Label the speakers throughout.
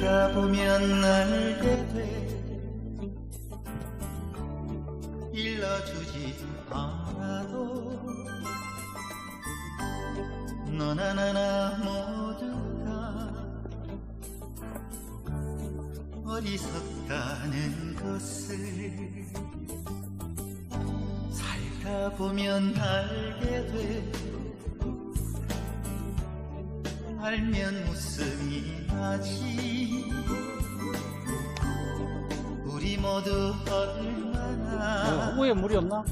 Speaker 1: 살다 보면 알게 돼 일러주지 않아도 너나 나나 모두 다 어리석다는 것을 살다 보면 알게 돼 알면 웃음이 나지 우리 모두 얼마나
Speaker 2: 우에 물이 없나?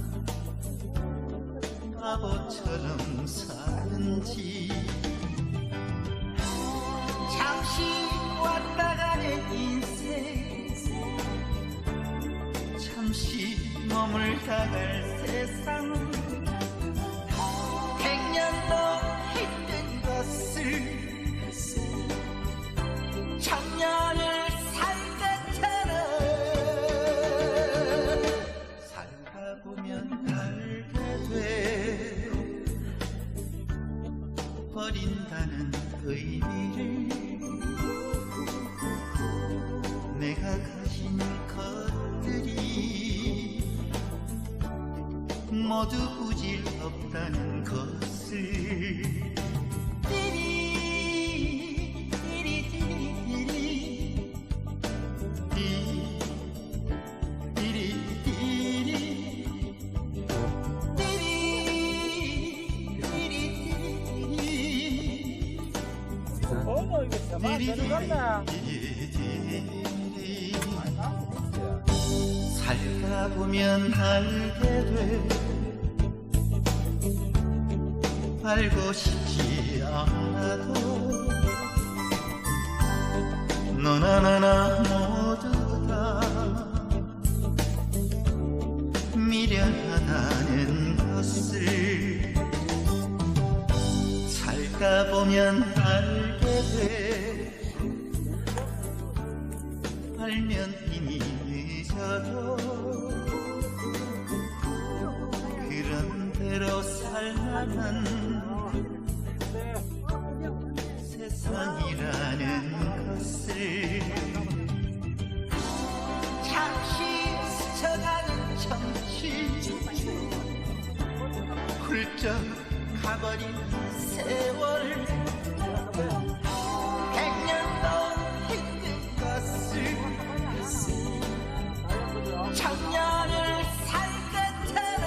Speaker 1: 바보처럼 사는지. 잠시 왔다 가는 인생. 잠시 머물다 갈 세상 버린다는 의미를 내가 가진 것들이 모두 부질 없다는 것을 살다 보면 알게 돼. 알고 싶지 않아도 너나 나나 모두 다 미련하다는 것을 살다 보면 알면 이미 늦어도 그런 대로 살만한 세상이라는 것을 잠시 스쳐가는 정치 훌쩍 가버린 세월 청년을 살겠잖아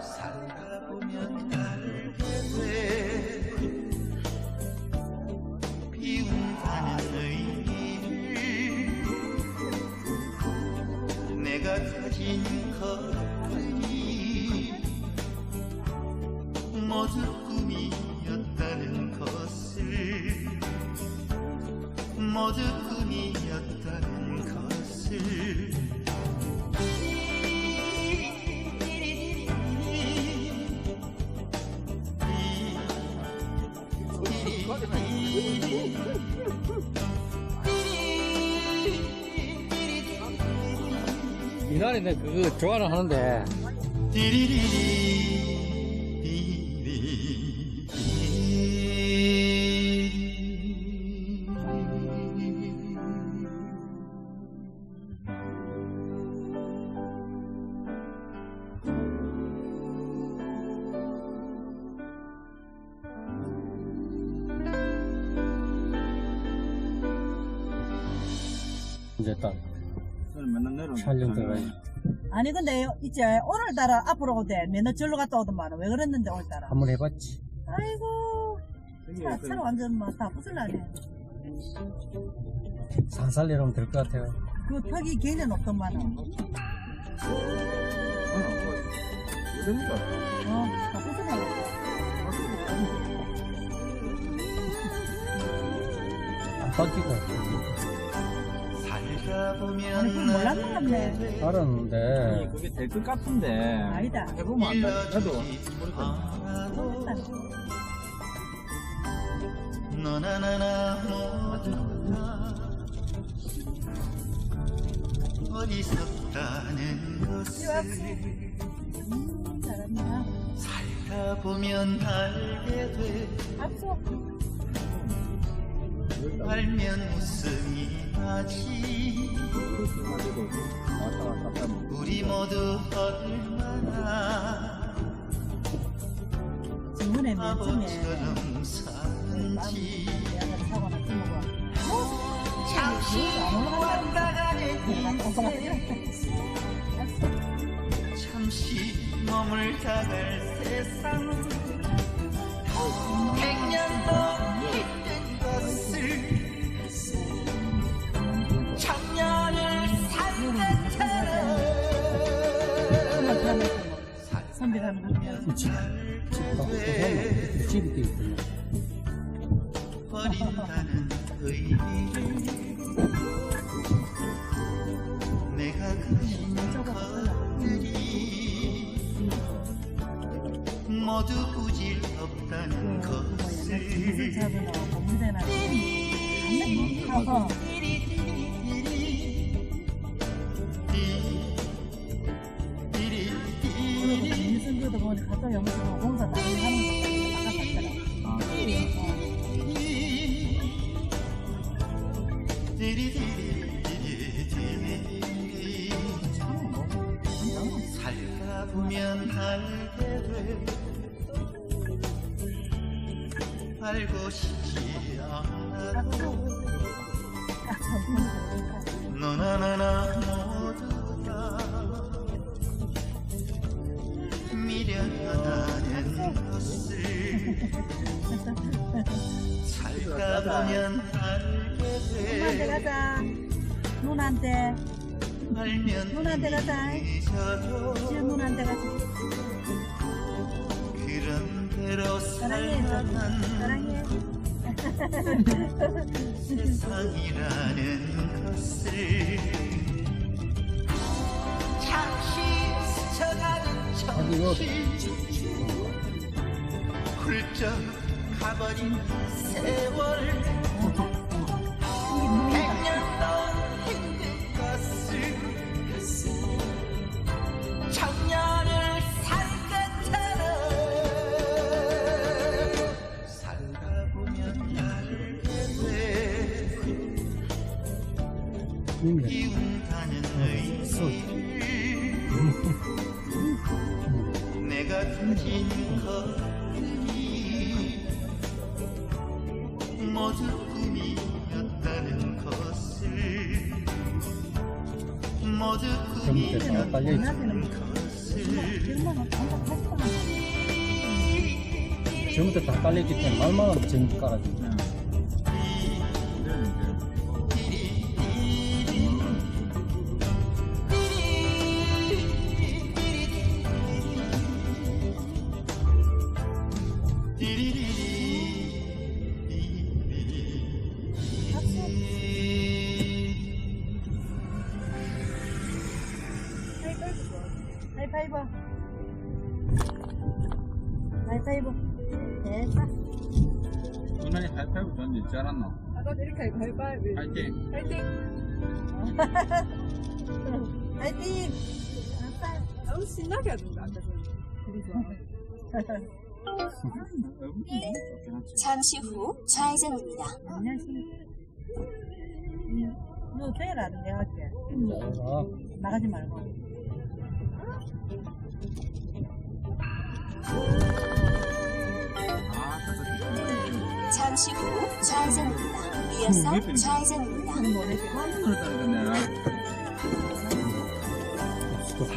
Speaker 1: 살다 보면 알게 돼 비운다는 의미를 내가 가진 것들이 모두 꿈이었다는 것을 모두 꿈이
Speaker 2: 이날에 내 그거 좋아는 하는데. 이제 딱
Speaker 3: 맨날 내려.
Speaker 2: 촬영 들어가야
Speaker 4: 아니 근데 이제 오늘따라 앞으로 오대 맨날 절로 갔다 오더만 왜 그랬는데 오늘따라?
Speaker 2: 한 번 해봤지.
Speaker 4: 아이고 차,
Speaker 3: 그
Speaker 4: 차로 완전 뭐다 부술나네.
Speaker 2: 살살 내려오면 될 것 같아요.
Speaker 4: 그 턱이 굉장히 높더만 어,
Speaker 3: 이러니까.
Speaker 4: 다 부술나네.
Speaker 2: 안
Speaker 1: 보면
Speaker 4: 아니 그건 몰랐나
Speaker 3: 아니,
Speaker 2: 알았는데
Speaker 3: 그게 될 것 같은데.
Speaker 4: 아니다.
Speaker 3: 해보면 안다. 나도
Speaker 1: 일러주지 않아도 너나 나나 모두 다 어리석다는 것을
Speaker 4: 음.
Speaker 1: 살다 보면 알게 돼
Speaker 4: 앞서.
Speaker 1: 알면 웃음이 나지 우리 모두 얼마나 바보처럼 사는지
Speaker 4: 내가 사고나 끊어봐.
Speaker 1: 잠시 왔다 가는 잠시 머물다 갈 세상 백년도
Speaker 2: 집, 집, 집, 집이 돼 있거든.
Speaker 1: 버린다는 의미를 내가 가진 것들이 모두 부질없다는
Speaker 4: 무슨
Speaker 1: 것을
Speaker 4: 잡으나 고문대나. 어허. 그리 갔다 영수가 공사 다 하는 거.
Speaker 3: 아,
Speaker 1: 알고 싶지 않아도 너나 나나 모두 미련하다는 것을 살다 보면 알게 돼
Speaker 4: 가자. 누나한테.
Speaker 1: 알면
Speaker 4: 누나한테 가자. 지금 누나한테 가자.
Speaker 1: 그런 대로
Speaker 4: 사랑해.
Speaker 1: 살아간
Speaker 4: 사랑해.
Speaker 1: 세상이라는 것을 정신 훌쩍 가버린 세월. 백년도 힘든 것을 청년을 살겠다는 살다 보면
Speaker 2: 돼근
Speaker 1: 내가 가진 것들이 모두 꿈이었다는 것을 모두 꿈이었다는 것을
Speaker 4: 얼마나.
Speaker 2: 전부터 다 깔렸기 때문에 말만 하면 재밌게 깔아줘.
Speaker 4: 하 하이파이브. 됐다.
Speaker 3: 누나이 하이파이브 전 있지 않았나?
Speaker 5: 아까 이렇게 가위바위보
Speaker 3: 파이팅!
Speaker 5: 파이팅
Speaker 4: 화이팅!
Speaker 5: 너무 신나게 하던데 아까
Speaker 6: 잠시 후 좌회전입니다.
Speaker 4: 너 빼라는 내가 할게.
Speaker 2: 아,
Speaker 4: 나가지 말고.
Speaker 6: 잠시 후 좌회전입니다. 이어서 좌회전입니다.